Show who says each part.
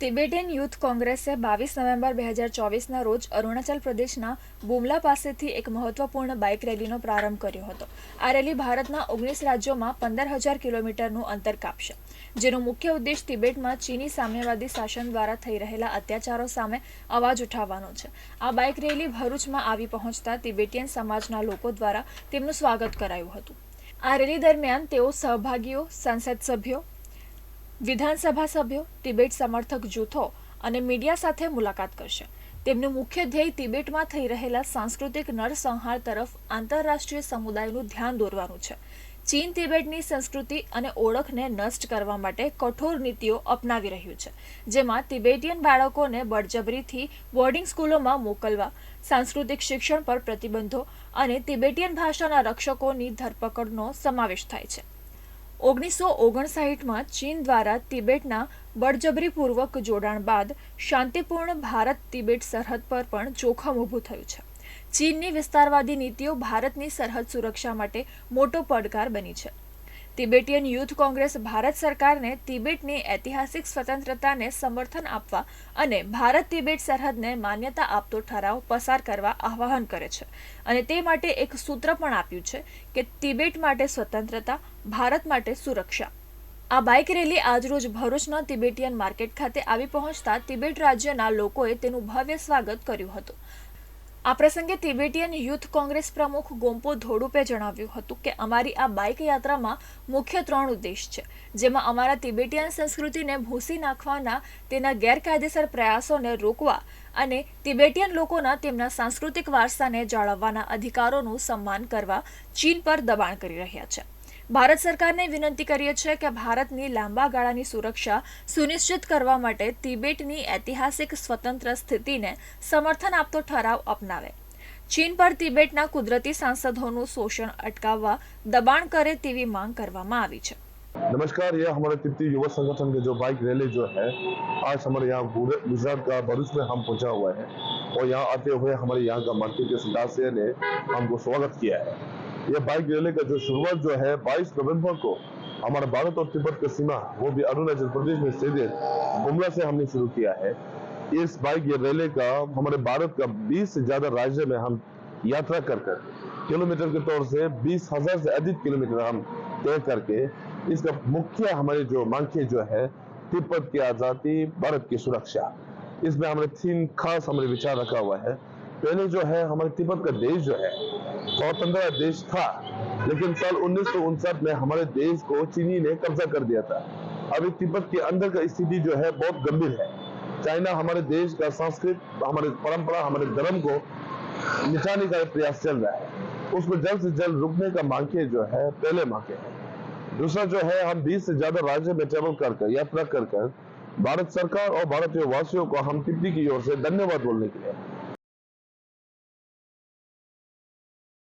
Speaker 1: Tibetan youth કોંગ્રેસે બાવીસ November બે હજાર ચોવીસના રોજ અરુણાચલ પ્રદેશના બુમલા પાસેથી એક મહત્વપૂર્ણ બાઇક રેલીનો પ્રારંભ કર્યો હતો. આ રેલી ભારતના ઓગણીસ રાજ્યોમાં પંદર હજાર કિલોમીટરનું અંતર કાપશે, જેનો મુખ્ય ઉદ્દેશ તિબેટમાં ચીની સામ્યવાદી શાસન દ્વારા થઈ રહેલા અત્યાચારો સામે અવાજ ઉઠાવવાનો છે. આ બાઇક રેલી ભરૂચમાં આવી પહોંચતા તિબેટિયન સમાજના લોકો દ્વારા તેમનું સ્વાગત કરાયું હતું. આ રેલી દરમિયાન તેઓ સહભાગીઓ, સંસદ સભ્યો વિધાનસભા સભ્યો તિબેટ સમર્થક જૂથો અને મીડિયા સાથે મુલાકાત કરશે. તેમનું મુખ્ય ધ્યેય તિબેટમાં થઈ રહેલા સાંસ્કૃતિક નરસંહાર તરફ આંતરરાષ્ટ્રીય સમુદાયનું ધ્યાન દોરવાનું છે. ચીન તિબેટની સંસ્કૃતિ અને ઓળખને નષ્ટ કરવા માટે કઠોર નીતિઓ અપનાવી રહ્યું છે, જેમાં તિબેટિયન બાળકોને બળજબરીથી બોર્ડિંગ સ્કૂલોમાં મોકલવા, સાંસ્કૃતિક શિક્ષણ પર પ્રતિબંધો અને તિબેટિયન ભાષાના રક્ષકોની ધરપકડનો સમાવેશ થાય છે. ઓગણીસો ઓગણસાઠમાં ચીન દ્વારા તિબેટના બળજબરીપૂર્વક જોડાણ બાદ શાંતિપૂર્ણ ભારત તિબેટ સરહદ પર પણ જોખમ ઊભું થયું છે. ચીનની વિસ્તારવાદી નીતિઓ ભારતની સરહદ સુરક્ષા માટે મોટો પડકાર બની છે. તિબેટીયન યુથ કોંગ્રેસ ભારત સરકારને તિબેટની ઐતિહાસિક સ્વતંત્રતાને સમર્થન આપવા અને ભારત તિબેટ સરહદને માન્યતા આપતો ઠરાવ પસાર કરવા આહ્વાન કરે છે. અને તે માટે એક સૂત્ર પણ આપ્યું છે કે તિબેટ માટે સ્વતંત્રતા ભારત માટે સુરક્ષા. આ બાઇક રેલી આજરોજ ભરૂચના તિબેટિયન માર્કેટ ખાતે આવી પહોંચતા તિબેટ રાજ્યના લોકોએ તેનું ભવ્ય સ્વાગત કર્યું હતું. આ પ્રસંગે તિબેટિયન યુથ કોંગ્રેસ પ્રમુખ ગોમ્પો ધોડુપે જણાવ્યું હતું કે, અમારી આ બાઇક યાત્રામાં મુખ્ય ત્રણ ઉદ્દેશ છે, જેમાં અમારા તિબેટિયન સંસ્કૃતિને ભૂંસી નાખવાના, તેના ગેરકાયદેસર પ્રયાસોને રોકવા અને તિબેટિયન લોકોના તેમના સાંસ્કૃતિક વારસાને જાળવવાના અધિકારોનું સન્માન કરવા ચીન પર દબાણ કરી રહ્યા છે. ભારત સરકારને વિનંતી કરીએ છીએ કે ભારતની લાંબા ગાળાની સુરક્ષા સુનિશ્ચિત કરવા માટે તિબેટની ઐતિહાસિક સ્વતંત્ર સ્થિતિને સમર્થન આપતો ઠરાવ અપનાવે ચીન પર તિબેટના કુદરતી સાંસદોનું શોષણ અટકાવવા દબાણ કરે તેવી માંગ કરવામાં આવી છે
Speaker 2: नमस्कार ये हमारे तिब्बती युवा संगठन के जो बाइक रैली जो है आज हमारे यहाँ गुजर- गुजरात का भरूच में हम पहुंचा हुआ है और यहाँ आते हुए हमारे यहाँ का मार्केट के सदस्य ने हमको स्वागत किया है ये बाइक रैली का जो शुरुआत जो है 22 नवंबर को हमारा भारत और तिब्बत की सीमा, वो भी अरुणाचल प्रदेश में स्थित बुमला से हमने शुरू किया है। इस बाइक ये रैली का हमारे भारत का 20 से ज़्यादा राज्य में हम यात्रा कर कर, किलोमीटर के तौर से बीस हज़ार से अधिक किलोमीटर हम तय करके, इसका मुख्य हमारी जो मांगे जो है, तिब्बत की आज़ादी, भारत की सुरक्षा। इसमें हमने तीन खास हमारे विचार रखा हुआ है। पहले जो है, हमारे तिब्बत का देश जो है स्वतंत्र देश था, लेकिन साल उन्नीस सौ उनसठ में हमारे देश को चीनी ने कब्जा कर दिया था। अभी तिब्बत के अंदर का स्थिति जो है, बहुत गंभीर है। चाइना हमारे देश का संस्कृत, हमारे परंपरा, हमारे धर्म को मिटाने का प्रयास चल रहा है। उसको जल्द से जल्द रुकने का मांगे जो है, पहले मांगे है। दूसरा जो है, हम 20 से ज़्यादा राज्य में ट्रेवल कर कर, यात्रा कर कर, भारत सरकार और भारतीय वासियों को हम तिब्बती की ओर से धन्यवाद बोलने के लिए